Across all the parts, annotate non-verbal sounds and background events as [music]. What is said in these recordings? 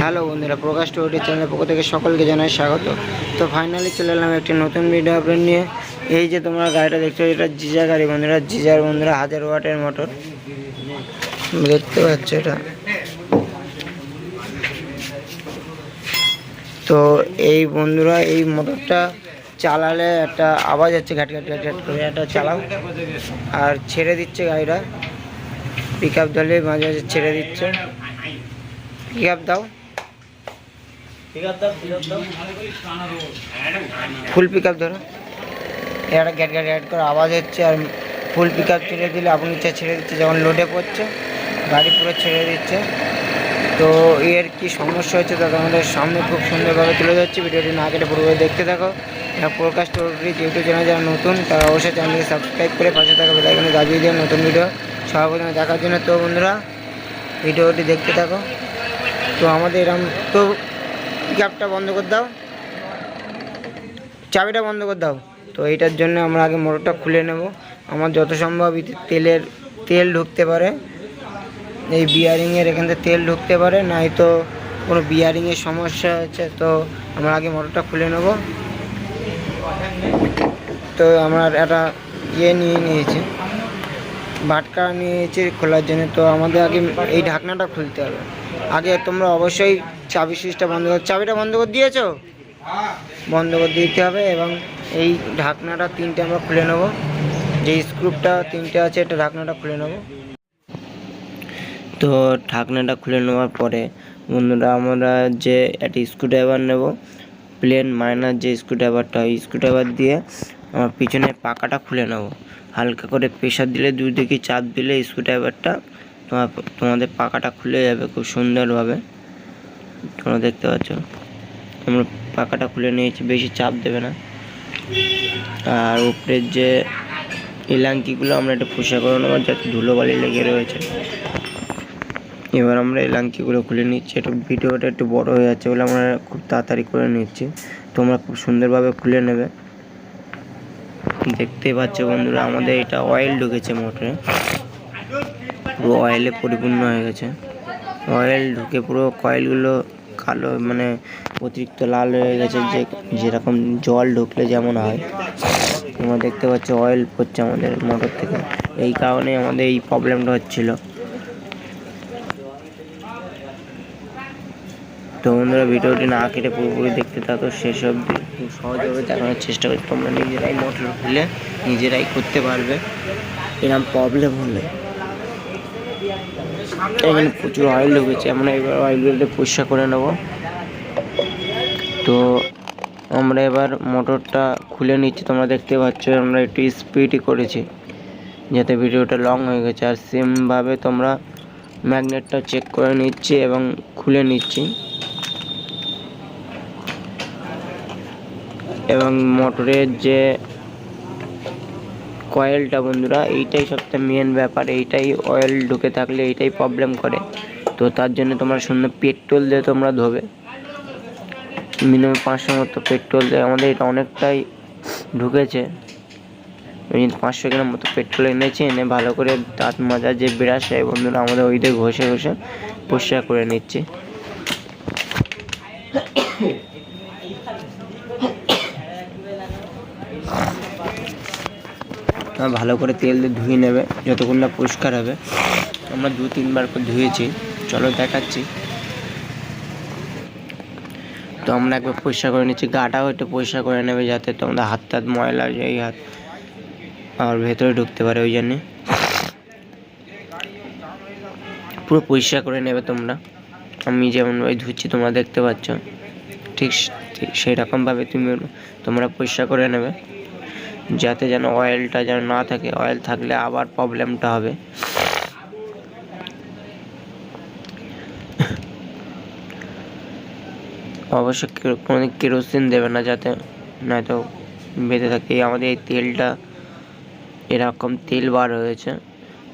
Hello বন্ধুরা, প্রকাশ টোয়েটি চ্যানেলের পক্ষ থেকে সকলকে জানাই স্বাগত। তো ফাইনালি চলে এলাম একটি নতুন ভিডিও আপলোড নিয়ে। এই যে তোমরা গাড়িটা দেখছ এটা জিজা গাড়ি বন্ধুরা, জিজার বন্ধুরা হাজার ওয়াটের মোটর দেখতে পাচ্ছ এটা। তো এই বন্ধুরা, এই মোটরটা চালালে একটা আওয়াজ হচ্ছে ঘাট ঘাট ঘাট ঘাট করে একটা চালাও। আর ছেড়ে দিচ্ছে গাড়িটা। পিক আপ ধরলে মাঝে মাঝে ছেড়ে দিচ্ছে। পিক আপ দাও। ফুল পিক আপ ধরো। একটা গ্যাট গ্যাট গ্যাট করে আওয়াজ হচ্ছে আর ফুল পিক আপ ছেড়ে দিলে আপনি ইচ্ছা ছেড়ে দিচ্ছে যখন লোডে পড়ছে গাড়ি পুরো ছেড়ে দিচ্ছে। তো এর কি সমস্যা হচ্ছে তা তোমাদের সামনে খুব সুন্দরভাবে তুলে যাচ্ছে ভিডিওটি না কেটে পুরোপুরি দেখতে থাকো। প্রকাশ টোরিজ ইউটিউব চ্যানেল যারা নতুন তারা অবশ্যই চ্যানেলকে সাবস্ক্রাইব করে পাশে থাকা বেলাইকনে দাবিয়ে দিয়ে নতুন ভিডিও সবার প্রথমে দেখার জন্য। তো বন্ধুরা ভিডিওটি দেখতে থাকো। তো আমাদের এরকম তো গ্যাপটা বন্ধ করে দাও। চাবিটা বন্ধ করে দাও। তো এইটার জন্য আমরা আগে মোটরটা খুলে নেব। আমার যত সম্ভব তেলের, তেল ঢুকতে পারে। এই বিয়ারিংয়ের এখান থেকে তেল ঢুকতে পারে নাই তো কোনো বিয়ারিংয়ের সমস্যা হচ্ছে তো আমরা আগে মোটরটা খুলে নেব। তো আমার একটা ইয়ে নিয়ে নিয়েছি। বাটকা নিয়েছি খোলার জন্য, তো আমাদের আগে এই ঢাকনাটা খুলতে হবে। আগে তোমরা অবশ্যই চাবি সুইচটা বন্ধ কর। চাবিটা বন্ধ করে দিয়েছ? বন্ধ করে দিতে হবে এবং এই ঢাকনাটা তিনটে আমরা খুলে নেব। যে স্ক্রুপটা তিনটে আছে, এটা ঢাকনাটা খুলে নেব। তো ঢাকনাটা খুলে নেওয়ার পরে বন্ধুরা, আমরা যে একটা স্ক্রুড্রাইভার নেব। প্লেন মাইনার যে স্ক্রুড্রাইভারটা ওই স্ক্রুড্রাইভার দিয়ে আমার পিছনে পাকাটা খুলে নেব। হালকা করে প্রেশার দিলে দুই দিকে চাপ দিলে স্ক্রুড্রাইভারটা তোমার, তোমাদের পাকাটা খুলে যাবে খুব সুন্দরভাবে। তোমরা দেখতে পাচ্ছ। আমরা পাকাটা খুলে নিয়েছি, বেশি চাপ দেবে না। আর উপরের যে ইলাঙ্কিগুলো আমরা একটু পোষা করে নেব, যাতে ধুলোবালি লেগে রয়েছে। এবার আমরা এই লাঙ্কিগুলো খুলে নিচ্ছি। একটু ভিডিওটা একটু বড় হয়ে যাচ্ছে বলে আমরা খুব তাড়াতাড়ি করে নিচ্ছি। তোমরা খুব সুন্দরভাবে খুলে নেবে। দেখতেই পাচ্ছ বন্ধুরা, আমাদের এটা অয়েল ঢুকেছে মোটরে পুরো অয়েলে পরিপূর্ণ হয়ে গেছে। অয়েল ঢুকে পুরো কয়েলগুলো কালো মানে অতিরিক্ত লাল হয়ে গেছে, যে যেরকম জল ঢুকলে যেমন হয়। তোমরা দেখতে পাচ্ছ অয়েল পড়ছে আমাদের মোটর থেকে। এই কারণে আমাদের এই প্রবলেমটা হচ্ছিল। তো বন্ধুরা, ভিডিওটি না কেটে পুরোপুরি দেখতে থাকো, শেষ অবধি খুব সহজভাবে দেখানোর চেষ্টা করি। তোমরা নিজেরাই মোটর খুলে নিজেরাই করতে পারবে। এরকম প্রবলেম হলে। এখানে প্রচুর অয়েল ঢুকেছে। আমরা এবার অয়েলগুলো পরিষ্কার করে নেব। তো আমরা এবার মোটরটা খুলে নিচ্ছি। তোমরা দেখতে পাচ্ছ, আমরা একটু স্পিডই করেছি, যাতে ভিডিওটা লং হয়ে গেছে। আর সেমভাবে তোমরা ম্যাগনেটটা চেক করে নিচ্ছি এবং খুলে নিচ্ছি। এবং মোটরের যে কয়েলটা বন্ধুরা, এইটাই সবথেকে মেন ব্যাপার। এইটাই অয়েল ঢুকে থাকলে এইটাই প্রবলেম করে। তো তার জন্য তোমরা সুন্দর পেট্রোল দিয়ে তোমরা ধোবে। মিনিমাম পাঁচশো মতো পেট্রোল দিয়ে। আমাদের এটা অনেকটাই ঢুকেছে। পাঁচশো গ্রাম মতো পেট্রোল এনেছি, এনে ভালো করে দাঁত মাজার যে ব্রাশ হয় বন্ধুরা আমাদের ওই দিয়ে ঘষে ঘষে পরিষ্কার করে নিচ্ছি। ভালো করে তেল দিয়ে ধুয়ে নেবে, যতক্ষণ না পরিষ্কার হবে। আমরা দু, তিনবার করে ধুয়েছি। চলো দেখাচ্ছি। তো আমরা একবার পরিষ্কার করে নিচ্ছি। গাটাও একটু পরিষ্কার করে নেবে যাতে তোমাদের হাত টাত ময়লা এই হাত আর ভেতরে ঢুকতে পারে ওই জন্যে। পুরো পরিষ্কার করে নেবে তোমরা। আমি যেমন ওই ধুচ্ছি, তোমরা দেখতে পাচ্ছ। ঠিক ঠিক সেই রকমভাবে তুমি তোমরা পরিষ্কার করে নেবে। যাতে যেন অয়েলটা যেন না থাকে অয়েল থাকলে আবার প্রবলেমটা হবে। অবশ্যই কোনো কেরোসিন দেবে না যাতে, নয়তো বেঁধে থাকে। আমাদের এই তেলটা, এরকম তেল বার হয়েছে।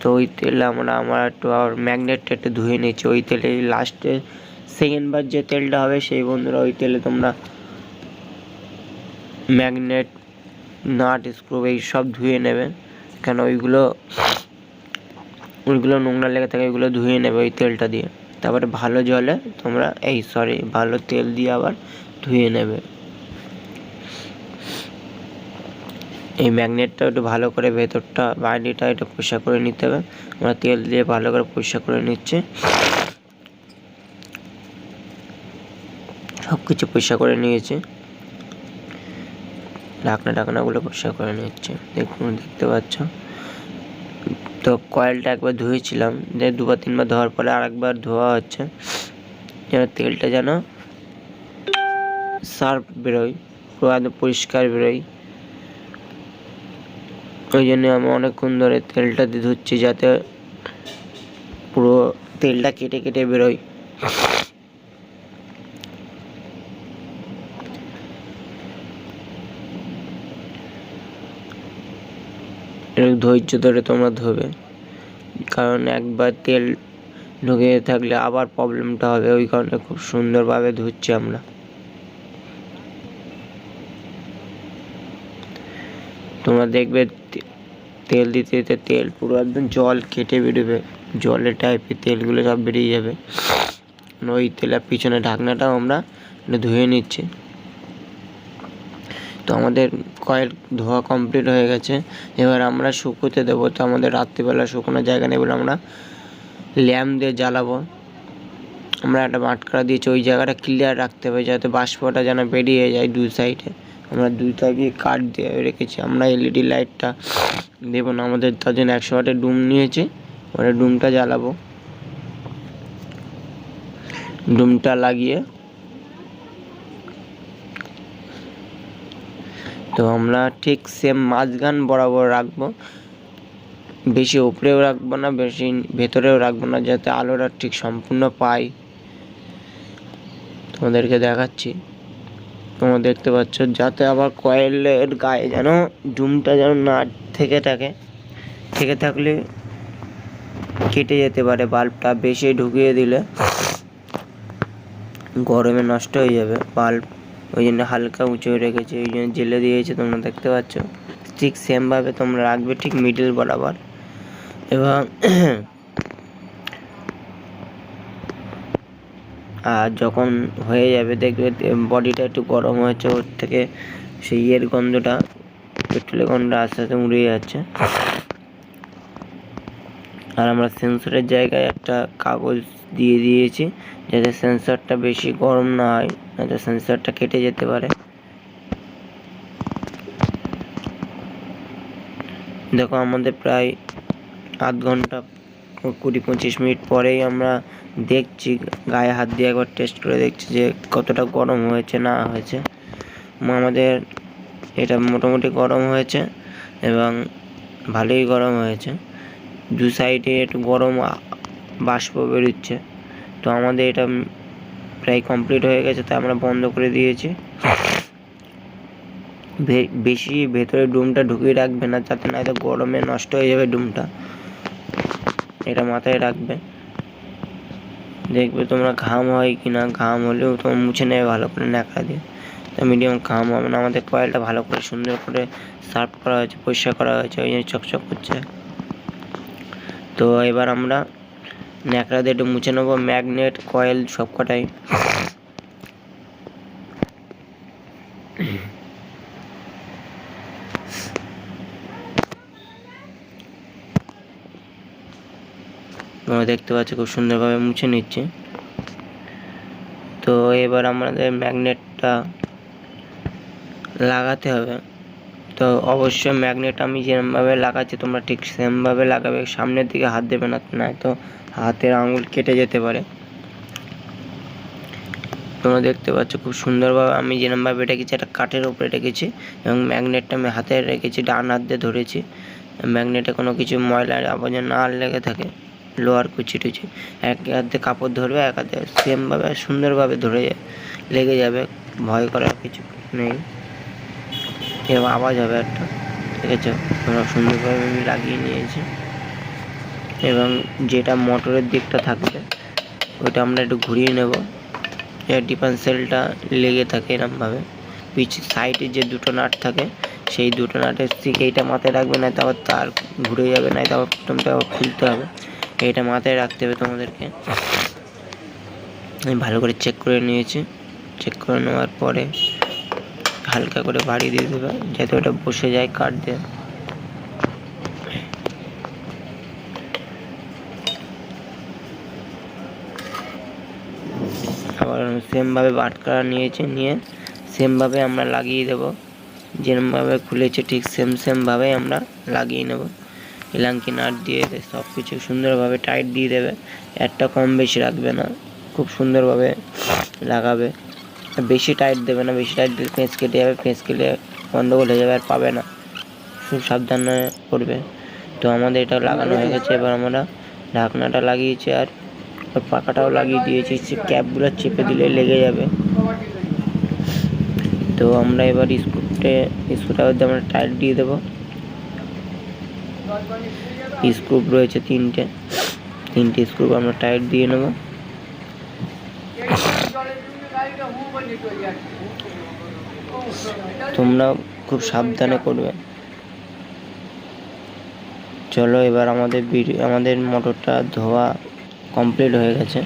তো ওই তেল আমরা, আমার একটু আর ম্যাগনেটটা একটু ধুয়ে নিচ্ছি। ওই তেলে লাস্টে সেকেন্ড বার যে তেলটা হবে, সেই বন্ধুরা ওই তেলে তোমরা ম্যাগনেট নাট স্ক্রু এই সব ধুয়ে নেবে। কেন ওইগুলো ওইগুলো নোংরা লেগে থাকে, ওইগুলো ধুয়ে নেবে ওই তেলটা দিয়ে। তারপরে ভালো জলে তোমরা, এই সরি ভালো তেল দিয়ে আবার ধুয়ে নেবে। এই ম্যাগনেটটা একটু ভালো করে ভেতরটা বাইরেটা একটু পরিষ্কার করে নিতে হবে। আমরা তেল দিয়ে ভালো করে পরিষ্কার করে নিচ্ছি। সব কিছু পরিষ্কার করে নিয়েছি। ঢাকনা ঢাকনাগুলো পরিষ্কার করে নিচ্ছে দেখুন, দেখতে পাচ্ছ? তো কয়েলটা একবার ধুয়েছিলাম যে দুবার তিনবার ধোয়ার পরে আরেকবার ধোয়া হচ্ছে, যেন তেলটা যেন সার্ফ বেরোয়, পুরো একদম পরিষ্কার বেরোয়। ওই জন্য আমি অনেকক্ষণ ধরে তেলটা দিয়ে ধুচ্ছি, যাতে পুরো তেলটা কেটে কেটে বেরোয় একটু ধৈর্য ধরে তোমরা ধোবে। কারণ একবার তেল ঢুকে থাকলে আবার প্রবলেমটা হবে। ওই কারণে খুব সুন্দরভাবে ধুচ্ছি আমরা। তোমরা দেখবে তেল দিতে দিতে তেল পুরো একদম জল কেটে বেরোবে। জলের টাইপের তেলগুলো সব বেরিয়ে যাবে। ওই তেলের পিছনে ঢাকনাটাও আমরা ধুয়ে নিচ্ছি। তো আমাদের কয়েল ধোয়া কমপ্লিট হয়ে গেছে। এবার আমরা শুকোতে দেবো, তো আমাদের রাত্রিবেলা শুকোনোর জায়গা নেই বলে আমরা ল্যাম্প দিয়ে জ্বালাবো। আমরা একটা বাটখারা দিয়েছি, ওই জায়গাটা ক্লিয়ার রাখতে হবে যাতে বাষ্পটা যেন বেরিয়ে যায় দুই সাইডে আমরা দুই সাইডে কাঠ দিয়ে রেখেছি, আমরা এলইডি লাইটটা দেবো না, আমাদের তার জন্য একশো ওয়াটের ডুম নিয়েছি, ওটা ডুমটা জ্বালাবো। ডুমটা লাগিয়ে তো আমরা ঠিক সেম মাঝখান বরাবর রাখব। বেশি উপরেও রাখব না, বেশি ভেতরেও রাখব না, যাতে আলোটা ঠিক সম্পূর্ণ পাই। তোমাদেরকে দেখাচ্ছি। তোমরা দেখতে পাচ্ছ, যাতে আবার কয়েলের গায়ে যেন ডুমটা যেন না থেকে থাকে। থেকে থাকলে কেটে যেতে পারে বাল্বটা, বেশি ঢুকিয়ে দিলে গরমে নষ্ট হয়ে যাবে বাল্ব। ওই জন্য হালকা উঁচু রেখেছে ওই জন্য জেলে দিয়েছে, তোমরা দেখতে পাচ্ছ। ঠিক সেমভাবে তোমরা রাখবে ঠিক মিডল বরাবর। এবং [clears throat] আর যখন হয়ে যাবে, দেখবে বডিটা একটু গরম হয়েছে, ওর থেকে সেই ইয়ের গন্ধটা, পেট্রোলের গন্ধটা আস্তে আস্তে উড়ে যাচ্ছে। আর আমরা সেন্সরের জায়গায় একটা কাগজ দিয়ে দিয়েছি, যাতে সেন্সরটা বেশি গরম না হয়। যাতে সেন্সরটা কেটে যেতে পারে। দেখো আমাদের প্রায় আধ ঘণ্টা কুড়ি পঁচিশ মিনিট পরেই আমরা দেখছি, গায়ে হাত দিয়ে একবার টেস্ট করে দেখছি যে কতটা গরম হয়েছে, না হয়েছে। আমাদের এটা মোটামুটি গরম হয়েছে এবং ভালোই গরম হয়েছে। দু সাইডে একটু গরম বাষ্প বেরোচ্ছে। তো আমাদের এটা প্রায় কমপ্লিট হয়ে গেছে তাই আমরা বন্ধ করে দিয়েছি। বেশি ভেতরে ডুমটা ঢুকিয়ে রাখবে না, যাতে না এটা গরমে নষ্ট হয়ে যাবে ডুমটা। এটা মাথায় রাখবে। দেখবে তোমরা ঘাম হয় কি না ঘাম হলেও তোমার মুছে নেবে ভালো করে ন্যাকড়া দিয়ে। তো মিডিয়াম ঘাম হবে না, আমাদের কয়েলটা ভালো করে সুন্দর করে সার্ভ করা হয়েছে, পরিষ্কার করা হয়েছে, ওই জন্য চকচক করছে। তো এবার আমরা ন্যাকড়া দিয়ে একটু মুছে নেব, ম্যাগনেট, কয়েল সব কটাই তোমরা দেখতে পাচ্ছ খুব সুন্দরভাবে মুছে নিচ্ছে। তো এবার আমাদের ম্যাগনেটটা লাগাতে হবে। তো অবশ্যই ম্যাগনেট আমি যেরমভাবে লাগাচ্ছি, তোমরা ঠিক সেমভাবে লাগাবে। সামনের দিকে হাত দেবে না নয়তো হাতের আঙুল কেটে যেতে পারে। তোমরা দেখতে পাচ্ছ খুব সুন্দরভাবে আমি যেরমভাবে রেখেছি, একটা কাঠের উপরে রেখেছি এবং ম্যাগনেটটা আমি হাতে রেখেছি, ডান হাত দিয়ে ধরেছি। ম্যাগনেটে কোনো কিছু ময়লা আবর্জনা না লেগে থাকে, লোহার কুচি টুচি। এক হাতে কাপড় ধরবে, এক হাতে সেমভাবে সুন্দরভাবে ধরে লেগে যাবে, ভয় করার কিছু নেই। এরকম আওয়াজ হবে একটা। ঠিক আছে? তোমরা সুন্দরভাবে আমি লাগিয়ে নিয়েছি। এবং যেটা মোটরের দিকটা থাকবে, ওইটা আমরা একটু ঘুরিয়ে নেব। এর ডিফারেন্সিয়ালটা লেগে থাকে এরমভাবে। পিছ সাইডে যে দুটো নাট থাকে, সেই দুটো নাটের ঠিক এইটা মাথায় রাখবে না তো আবার তার ঘুরে যাবে না তো আবার প্রথমটা আবার খুলতে হবে। এইটা মাথায় রাখতে হবে তোমাদেরকে। আমি ভালো করে চেক করে নিয়েছি। চেক করে নেওয়ার পরে হালকা করে বাড়ি দিয়ে দেবে, যাতে ওটা বসে যায় কাঠ দিয়ে। আবার সেমভাবে বাটকারা নিয়েছে, নিয়ে সেমভাবে আমরা লাগিয়ে দেব। যেরমভাবে খুলেছে ঠিক সেম সেমভাবে আমরা লাগিয়ে নেব। ইলাঙ্কি নাট দিয়ে সব কিছু সুন্দরভাবে টাইট দিয়ে দেবে। একটা কম বেশি রাখবে না, খুব সুন্দরভাবে লাগাবে। বেশি টাইট দেবে না, বেশি টাইট দিলে পেঁচ কেটে যাবে পেঁচ কেটে গন্ডগোল হয়ে যাবে আর পাবে না। খুব সাবধানে করবে। তো আমাদের এটা লাগানো হয়ে গেছে, এবার আমরা ঢাকনাটা লাগিয়েছি আর ওর পাকাটাও লাগিয়ে দিয়েছি ক্যাপগুলো চেপে দিলে লেগে যাবে। তো আমরা এবার স্ক্রুতে স্ক্রুটার মধ্যে আমরা টাইট দিয়ে দেবো। স্ক্রুপ রয়েছে তিনটে। তিনটে স্ক্রুপ আমরা টাইট দিয়ে নেব। তোমরা খুব সাবধানে করবে। চলো এবার আমাদের আমাদের মোটরটা ধোয়া কমপ্লিট হয়ে গেছে।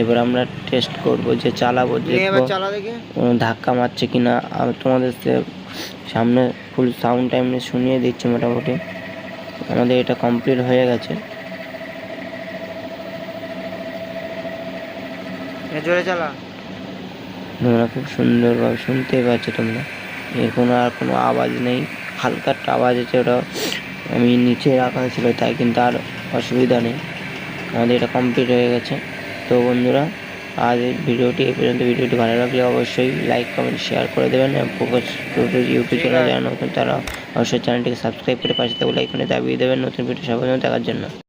এবার আমরা টেস্ট করব যে চালাবো দেখব চালা দেখে। কোনো ধাক্কা মারছে কি না আমি তোমাদের সামনে ফুল সাউন্ড টাইম শুনিয়ে দিচ্ছি মোটামুটি। আমাদের এটা কমপ্লিট হয়ে গেছে। জোরে চালা। তোমরা খুব সুন্দরভাবে শুনতেই পাচ্ছ তোমরা। এর কোনো আর কোনো আওয়াজ নেই হালকা একটা আওয়াজ আছে ওটা আমি নিচে রাখা ছিল তাই কিন্তু আর অসুবিধা নেই। আমাদের এটা কমপ্লিট হয়ে গেছে। তো বন্ধুরা আজ এই ভিডিওটি এই পর্যন্ত। ভিডিওটি ভালো লাগলে অবশ্যই লাইক কমেন্ট শেয়ার করে দেবেন। এবং ফোকাস ইউটিউব চ্যানেল যারা নতুন তারা অবশ্যই চ্যানেলটিকে সাবস্ক্রাইব করে পাশে থাকলে আইকনে দাবিয়ে দেবেন। নতুন ভিডিও সবার জন্য দেখার জন্য।